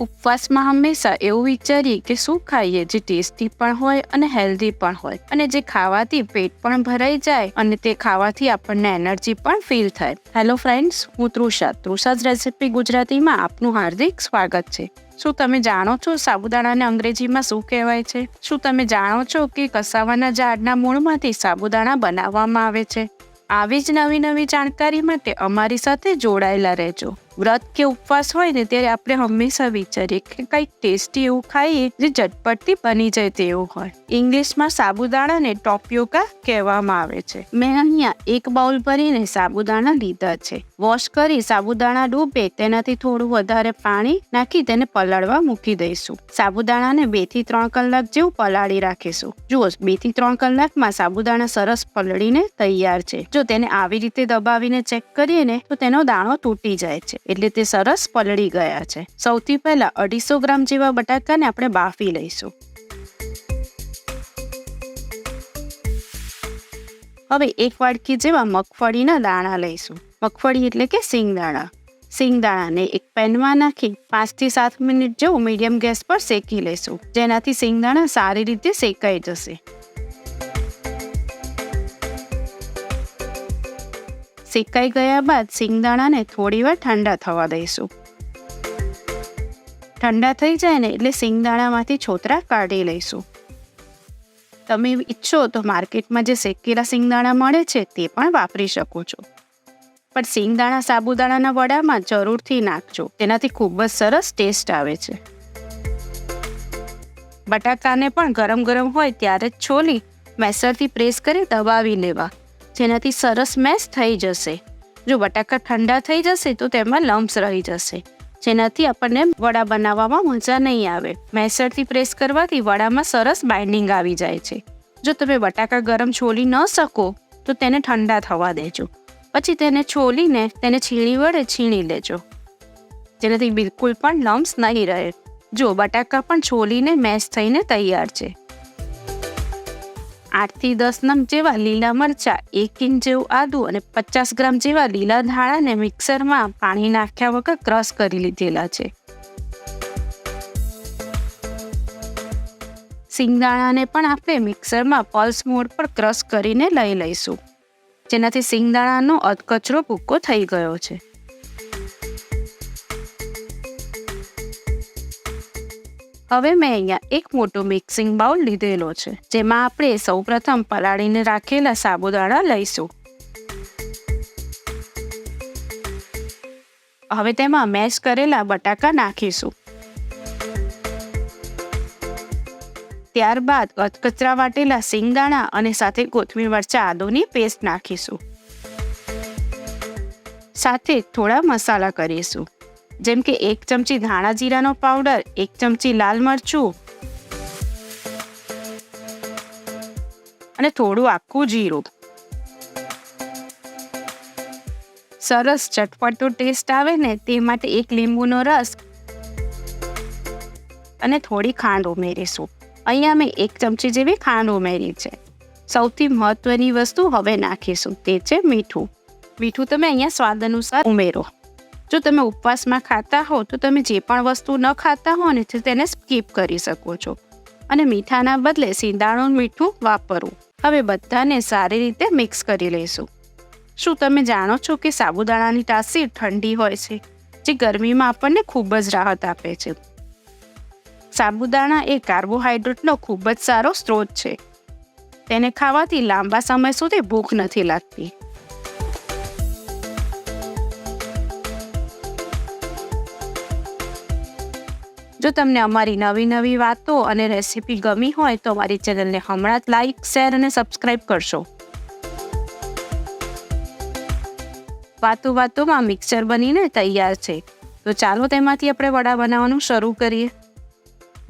ઉપવાસમાં હંમેશા એવું વિચારીએ કે શું ખાઈએ જે ટેસ્ટી પણ હોય અને હેલ્ધી પણ હોય. અને જે ખાવાથી પેટ પણ ભરાઈ જાય અને તે ખાવાથી આપણને એનર્જી પણ ફીલ થાય. હેલો ફ્રેન્ડ્સ હું તૃષા. તૃષાજ રેસિપી ગુજરાતીમાં આપનું હાર્દિક સ્વાગત છે. શું તમે જાણો છો સાબુદાણાને અંગ્રેજીમાં શું કહેવાય છે? શું તમે જાણો છો કે કસાવાના ઝાડના મૂળમાંથી સાબુદાણા બનાવવામાં આવે છે? આવી જ નવી નવી જાણકારી માટે અમારી સાથે જોડાયેલા રહેજો. વ્રત કે ઉપવાસ હોય ને ત્યારે આપણે હંમેશા વિચારીએ કે કંઈક ટેસ્ટી એવું ખાઈએ જે ઝટપટથી બની જાય તેવું હોય. ઇંગ્લિશમાં સાબુદાણાને ટોપિયોકા કહેવામાં આવે છે. મેં અહીંયા એક બાઉલ ભરીને સાબુદાણા લીધા છે. વોશ કરી સાબુદાણા ડૂબે તેનાથી થોડું વધારે પાણી નાખી તેને પલાળવા મૂકી દઈશું. સાબુદાણાને બેથી ત્રણ કલાક જેવું પલાળી રાખીશું. જુઓ, બેથી ત્રણ કલાકમાં સાબુદાણા સરસ પલળીને તૈયાર છે. જો તેને આવી રીતે દબાવીને ચેક કરીએ ને તો તેનો દાણો તૂટી જાય છે. એટલે તે સરસ પલળી ગયા છે. સૌથી પહેલાં અઢીસો ગ્રામ જેવા બટાકાને આપણે બાફી લઈશું. હવે એક વાડકી જેવા મગફળીના દાણા લઈશું. મગફળી એટલે કે સિંગદાણા સિંગદાણાને એક પેનમાં નાખી પાંચથી સાત મિનિટ જેવું મીડિયમ ગેસ પર શેકી લઈશું. જેનાથી સિંગદાણા સારી રીતે શેકાઈ જશે. શેકાઈ ગયા બાદ સિંગદાણાને થોડીવાર ઠંડા થવા દઈશું. ઠંડા થઈ જાય ને એટલે સિંગદાણામાંથી છોતરા કાઢી લઈશું. તમે ઈચ્છો તો માર્કેટમાં જે શેકેલા સિંગદાણા મળે છે તે પણ વાપરી શકો છો. પણ સિંગદાણા સાબુદાણાના વડામાં જરૂરથી નાખજો. તેનાથી ખૂબ જ સરસ ટેસ્ટ આવે છે. બટાકાને પણ ગરમ ગરમ હોય ત્યારે જ છોલી મેસરથી પ્રેસ કરી દબાવી લેવા. જેનાથી સરસ મેશ થઈ જશે. જો બટાકા ઠંડા થઈ જશે, તો તેમાં લમ્સ રહી જશે, જેનાથી આપણને વડા બનાવવામાં મજા નહીં આવે. મેસરથી પ્રેસ કરવાથી વડામાં સરસ બાઇન્ડિંગ આવી જાય છે. જો તમે બટાકા ગરમ છોલી ન શકો, તો તેને ઠંડા થવા દેજો. પછી તેને છોલીને તેને છીણી વડે છીણી લેજો. જેનાથી બિલકુલ પણ લમ્સ નહીં રહે. જો બટાકા પણ છોલીને મેશ થઈને તૈયાર છે. આઠથી દસ નંગ જેવા લીલા મરચા, એક ઇંચ જેવું આદું અને પચાસ ગ્રામ જેવા લીલા ધાણાને મિક્સરમાં પાણી નાખ્યા વગર ક્રશ કરી લીધેલા છે. સિંગદાણાને પણ આપણે મિક્સરમાં પલ્સ મોડ પર ક્રશ કરીને લઈ લઈશું. જેનાથી સિંગદાણાનો અધકચરો ભૂક્કો થઈ ગયો છે. હવે મેં અહીંયા એક મોટો મિક્સિંગ બાઉલ લીધેલો છે, જેમાં આપણે સૌપ્રથમ પલાળીને રાખેલા સાબુદાણા લઈશું. હવે તેમાં મેશ કરેલા બટાકા નાખીશું. ત્યારબાદ કચરા વાટેલા સિંગદાણા અને સાથે કોથમીર મરચા આદુની પેસ્ટ નાખીશું. સાથે થોડા મસાલા કરીશું. જેમ કે એક ચમચી ધાણા જીરાનો પાવડર, એક ચમચી લાલ મરચું અને થોડું આખું જીરું. સરસ ચટપટો ટેસ્ટ આવે ને તે માટે એક લીંબુનો રસ અને થોડી ખાંડ ઉમેરીશું. અહીંયા મેં એક ચમચી જેવી ખાંડ ઉમેરી છે. સૌથી મહત્વની વસ્તુ હવે નાખીશું, તે છે મીઠું. મીઠું તમે અહીંયા સ્વાદ અનુસાર ઉમેરો. જો તમે ઉપવાસમાં ખાતા હો તો તમે જે પણ વસ્તુ ન ખાતા હો ને તેને સ્કીપ કરી શકો છો. અને મીઠાના બદલે સીંદાણું મીઠું વાપરવું. હવે બધાને સારી રીતે મિક્સ કરી લઈશું. શું તમે જાણો છો કે સાબુદાણાની તાસીર ઠંડી હોય છે, જે ગરમીમાં આપણને ખૂબ જ રાહત આપે છે? સાબુદાણા એ કાર્બોહાઈડ્રેટનો ખૂબ જ સારો સ્ત્રોત છે. તેને ખાવાથી લાંબા સમય સુધી ભૂખ નથી લાગતી. જો તમને અમારી નવી નવી વાતો અને રેસીપી ગમી હોય તો અમારી ચેનલને હમણાં જ લાઇક શેર અને સબસ્ક્રાઈબ કરશો. વાતો વાતોમાં મિક્સર બનીને તૈયાર છે. તો ચાલો તેમાંથી આપણે વડા બનાવવાનું શરૂ કરીએ.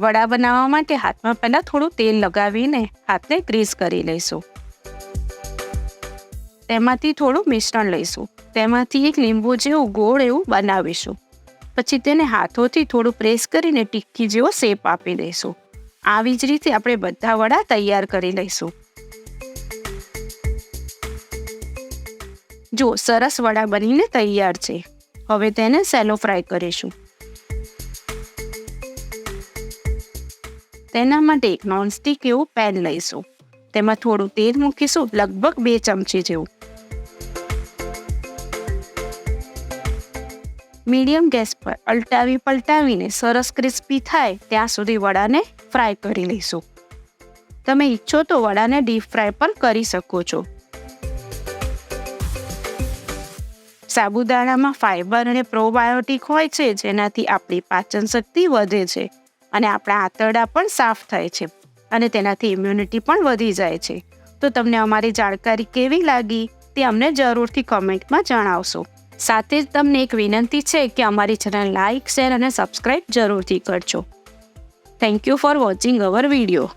વડા બનાવવા માટે હાથમાં પહેલાં થોડું તેલ લગાવીને હાથને ગ્રીસ કરી લઈશું. તેમાંથી થોડું મિશ્રણ લઈશું. તેમાંથી એક લીંબુ જેવું ગોળ એવું બનાવીશું. પછી તેને હાથોથી થોડું પ્રેસ કરીને ટિક્કી જેવો શેપ આપી દઈશું. આવી જ રીતે આપણે બધા વડા તૈયાર કરી લઈશું. જો, સરસ વડા બનીને તૈયાર છે. હવે તેને સેલો ફ્રાય કરીશું. તેના માટે એક નોનસ્ટિક એવું પેન લઈશું. તેમાં થોડું તેલ મૂકીશું, લગભગ બે ચમચી જેવું. મીડિયમ ગેસ પર અલટાવી પલટાવીને સરસ ક્રિસ્પી થાય ત્યાં સુધી વડાને ફ્રાય કરી લઈશું. તમે ઈચ્છો તો વડાને ડીપ ફ્રાય પણ કરી શકો છો. સાબુદાણામાં ફાઇબર અને પ્રોબાયોટિક હોય છે, જેનાથી આપણી પાચન શક્તિ વધે છે અને આપણા આંતરડા પણ સાફ થાય છે અને તેનાથી ઇમ્યુનિટી પણ વધી જાય છે. તો તમને અમારી જાણકારી કેવી લાગી તે અમને જરૂરથી કમેન્ટમાં જણાવશો. સાથે જ તમને એક વિનંતી છે કે અમારી ચેનલ લાઇક, શેર અને સબસ્ક્રાઇબ જરૂરથી કરજો. Thank you for watching our video